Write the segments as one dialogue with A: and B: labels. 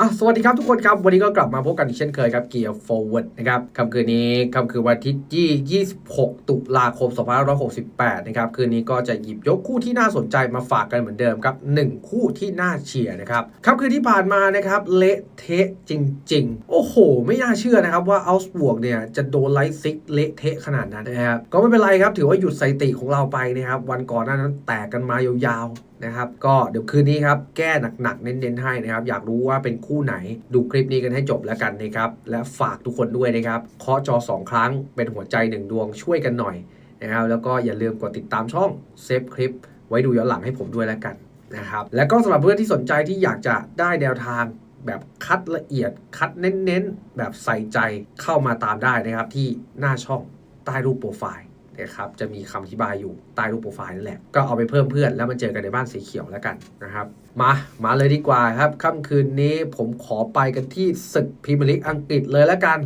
A: อะสวัสดีครับทุกคนครับ วันนี้ก็กลับมาพบกันอีกเช่นเคยครับเกียร์ forward นะครับค่ำคืนนี้ค่ำคืนวันอาทิตย์ที่ 26 ตุลาคม 2568 นะครับ คืนนี้ก็จะหยิบยกคู่ที่น่าสนใจมาฝากกันเหมือนเดิมครับ 1 คู่ที่น่าเชียร์นะครับค่ำคืนที่ผ่านมานะครับ เละเทะจริง ๆ โอ้โห ไม่น่าเชื่อนะครับว่าอัลส์บวกเนี่ย จะโดนไลท์ซิกเละเทะขนาดนั้นนะครับก็ไม่เป็นไรครับถือว่าหยุดสถิติของเราไปนะครับวันก่อนหน้านั้นแตกกันมายาวๆนะครับก็เดี๋ยวคืนนี้ครับแก้หนักๆเน้นๆให้นะครับอยากรู้ว่าเป็นคู่ไหน ดูคลิปนี้กันให้จบแล้วกันนะครับ และฝากทุกคนด้วยนะครับเคาะจอ 2 ครั้งเป็นหัวใจ1ดวงช่วยกันหน่อยนะครับแล้วก็อย่าลืมกดติดตามช่องเซฟคลิปไว้ดูย้อนหลังให้ผมด้วยแล้วกันนะครับและก็สำหรับเพื่อนที่สนใจที่อยากจะได้แนวทางแบบคัดละเอียดคัดเน้นๆ แบบใส่ใจเข้ามาตามได้นะครับที่หน้าช่องใต้รูปโปรไฟล์ นะครับจะมีคำอธิบายอยู่ใต้รูปโปรไฟล์นั่นแหละ ก็เอาไปเพิ่มเพื่อนแล้วมาเจอกันในบ้านสีเขียวแล้วกันนะครับ มามาเลยดีกว่าครับค่ำคืนนี้ผมขอไปกันที่ศึกพรีเมียร์ลีกอังกฤษเลยแล้วกัน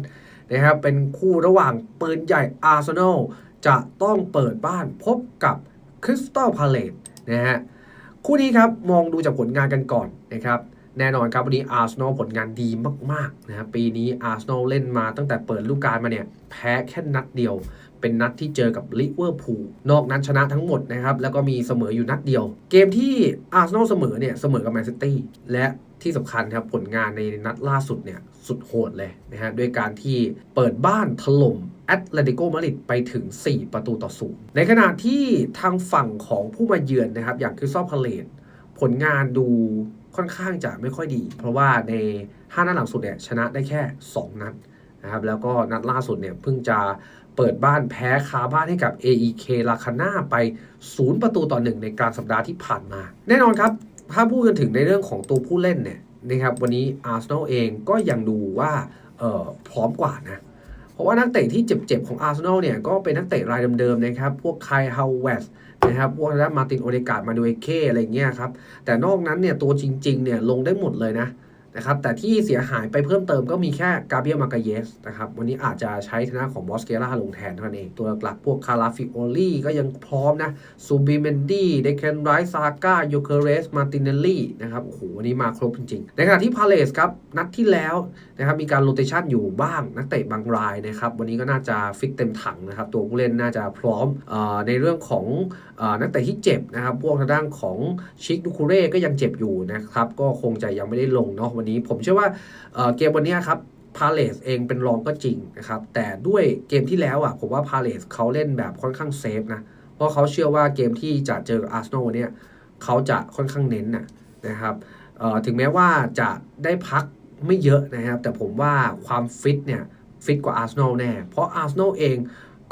A: นะครับเป็นคู่ระหว่างปืนใหญ่อาร์เซนอลจะต้องเปิดบ้านพบกับคริสตัลพาเลตนะฮะคู่นี้ครับมองดูจากผลงานกันก่อนนะครับแน่นอนครับวันนี้อาร์เซนอลผลงานดีมากๆนะครับปีนี้อาร์เซนอลเล่นมาตั้งแต่เปิดฤดูกาลมาเนี่ยแพ้แค่นัดเดียว เป็นนัดที่เจอกับลิเวอร์พูลนอกนั้นชนะทั้งหมดนะครับ แล้วก็มีเสมออยู่นัดเดียว เกมที่อาร์เซนอลเสมอเนี่ยเสมอกับแมนซิตี้และที่สำคัญครับผลงานในนัดล่าสุดเนี่ยสุดโหดเลยนะฮะด้วยการที่เปิดบ้านถล่มแอตเลติโกมาดริดไปถึง 4 ประตูต่อศูนย์ในขณะที่ทางฝั่งของผู้มาเยือนนะครับ อย่างคริสตัลพาเลตผลงานดูค่อนข้างจะไม่ค่อยดี เพราะว่าใน 5นัดหลังสุดเนี่ยชนะได้แค่ 2 นัด นะครับแล้วก็นัดล่าสุดเนี่ยเพิ่งจะเปิดบ้านแพ้คาบ้านให้กับ AEK ลาคาน่าไป 0 ประตูต่อ1ในกลางสัปดาห์ที่ผ่านมา แน่นอนครับ ถ้าพูดกันถึงในเรื่องของตัวผู้เล่นเนี่ยนะครับวันนี้อาร์เซนอลเองก็ยังดูว่าเอ่อพร้อมกว่านะเพราะว่านักเตะที่เจ็บๆของอาร์เซนอลเนี่ยก็เป็นนักเตะรายเดิมๆนะครับพวกไคลฮาวเวสนะครับพวกแล้วมาตินโอเดกาดมาดูเอเคอะไรเงี้ยครับแต่นอกนั้นเนี่ยตัวจริงๆเนี่ยลงได้หมดเลยนะ นะครับแต่ที่เสียหายไปเพิ่มเติมก็มีแค่กาเบียมากาเยสนะครับวันนี้อาจจะใช้ทางด้าของมอสเกล่าลงแทนเท่านั้นเอง ตัวหลักพวกคาราฟิโอลี่ก็ยังพร้อมนะซูบิเมนดี้เดเคนไรซาก้าโยเคเรสมาตินเนลลี่นะครับโอ้โหวันนี้มาครบจริงๆ ในขณะที่พาเลสครับนัดที่แล้วนะครับมีการโรเตชันอยู่บ้างนักเตะบางรายนะครับวันนี้ก็น่าจะฟิกเต็มถังนะครับตัวผู้เล่นน่าจะพร้อมออในเรื่องของออนักเตะที่เจ็บนะครับพวกทางด้านของชิคดูคูเร่ก็ยังเจ็บอยู่นะครับก็คงจะยังไม่ได้ลงเนาะวันนี้ ผมเชื่อว่าเกมวันนี้ครับพาเลสเองเป็นรองก็จริงนะครับ แต่ด้วยเกมที่แล้วอะผมว่าพาเลสเขาเล่นแบบค่อนข้างเซฟนะ เพราะเขาเชื่อว่าเกมที่จะเจออาร์เซนอลเนี่ยเขาจะค่อนข้างเน้นนะนะครับถึงแม้ว่าจะได้พักไม่เยอะนะครับ แต่ผมว่าความฟิตเนี่ยฟิตกว่าอาร์เซนอลแน่ เพราะอาร์เซนอลเอง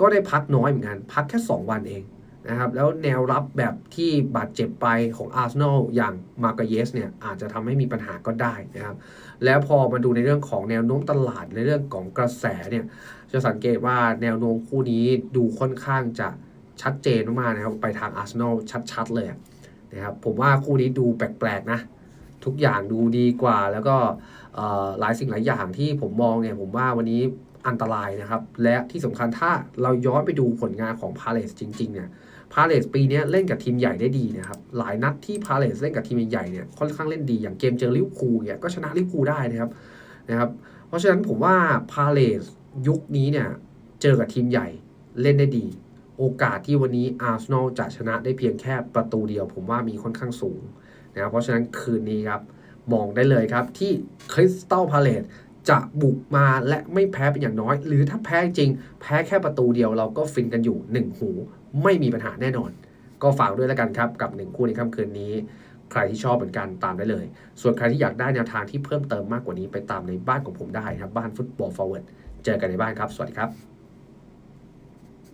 A: ก็ได้พักน้อยเหมือนกัน พักแค่ 2 วันเอง นะครับแล้วแนวรับแบบที่บาดเจ็บไปของอาร์เซนอลอย่างมาร์กเยสเนี่ยอาจจะทำให้มีปัญหาก็ได้นะครับ แล้วพอมาดูในเรื่องของแนวโน้มตลาดในเรื่องของกระแสเนี่ยจะสังเกตว่าแนวโน้มคู่นี้ดูค่อนข้างจะชัดเจนมากนะครับไปทางอาร์เซนอลชัดๆเลยนะครับผมว่าคู่นี้ดูแปลกๆนะทุกอย่างดูดีกว่า แล้วก็หลายสิ่งหลายอย่างที่ผมมองเนี่ยผมว่าวันนี้อันตรายนะครับ และที่สำคัญถ้าเราย้อนไปดูผลงานของพาเลสจริงๆเนี่ย พาเลสปีนี้เล่นกับทีมใหญ่ได้ดีนะครับหลายนัดที่พาเลสเล่นกับทีมใหญ่เนี่ยค่อนข้างเล่นดีอย่างเกมเจอลิเวอร์พูลเนี่ยก็ชนะลิเวอร์พูลได้นะครับนะครับเพราะฉะนั้นผมว่าพาเลสยุคนี้เนี่ยเจอกับทีมใหญ่เล่นได้ดี โอกาสที่วันนี้อาร์เซนอลจะชนะได้เพียงแค่ประตูเดียว ผมว่ามีค่อนข้างสูงนะครับเพราะฉะนั้นคืนนี้ครับมองได้เลยครับที่คริสตัลพาเลตจะบุกมาและไม่แพ้เป็นอย่างน้อย หรือถ้าแพ้จริง แพ้แค่ประตูเดียวเราก็ฟินกันอยู่ 1 หู ไม่มีปัญหาแน่นอน ก็ฝากด้วยแล้วกันครับ กับ1คู่ในค่ำคืนนี้ ใครที่ชอบเหมือนกันตามได้เลย ส่วนใครที่อยากได้แนวทางที่เพิ่มเติมมากกว่านี้ไปตามในบ้านของผมได้ครับบ้านฟุตบอลฟอร์เวิร์ดเจอกันในบ้านครับ สวัสดีครับ